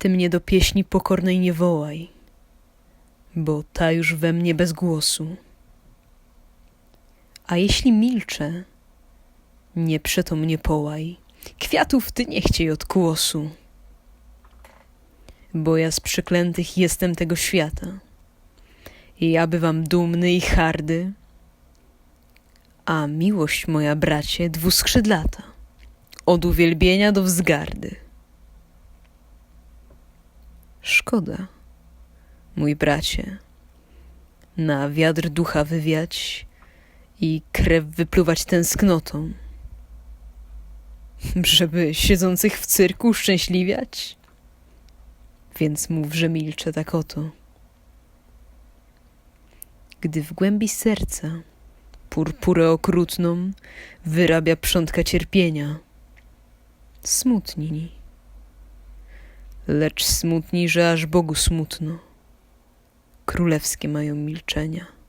Ty mnie do pieśni pokornej nie wołaj, bo ta już we mnie bez głosu. A jeśli milczę, nie przeto mnie połaj, kwiatów ty nie chciej od kłosu. Bo ja z przeklętych jestem tego świata. Ja bywam dumny i hardy, a miłość moja, bracie, dwuskrzydlata, od uwielbienia do wzgardy. Szkoda, mój bracie, na wiatr ducha wywiać i krew wypluwać tęsknotą, żeby siedzących w cyrku uszczęśliwiać? Więc mów, że milczę tak oto. Gdy w głębi serca purpurę okrutną wyrabia przątka cierpienia, smutni, lecz smutni, że aż Bogu smutno. Królewskie mają milczenia.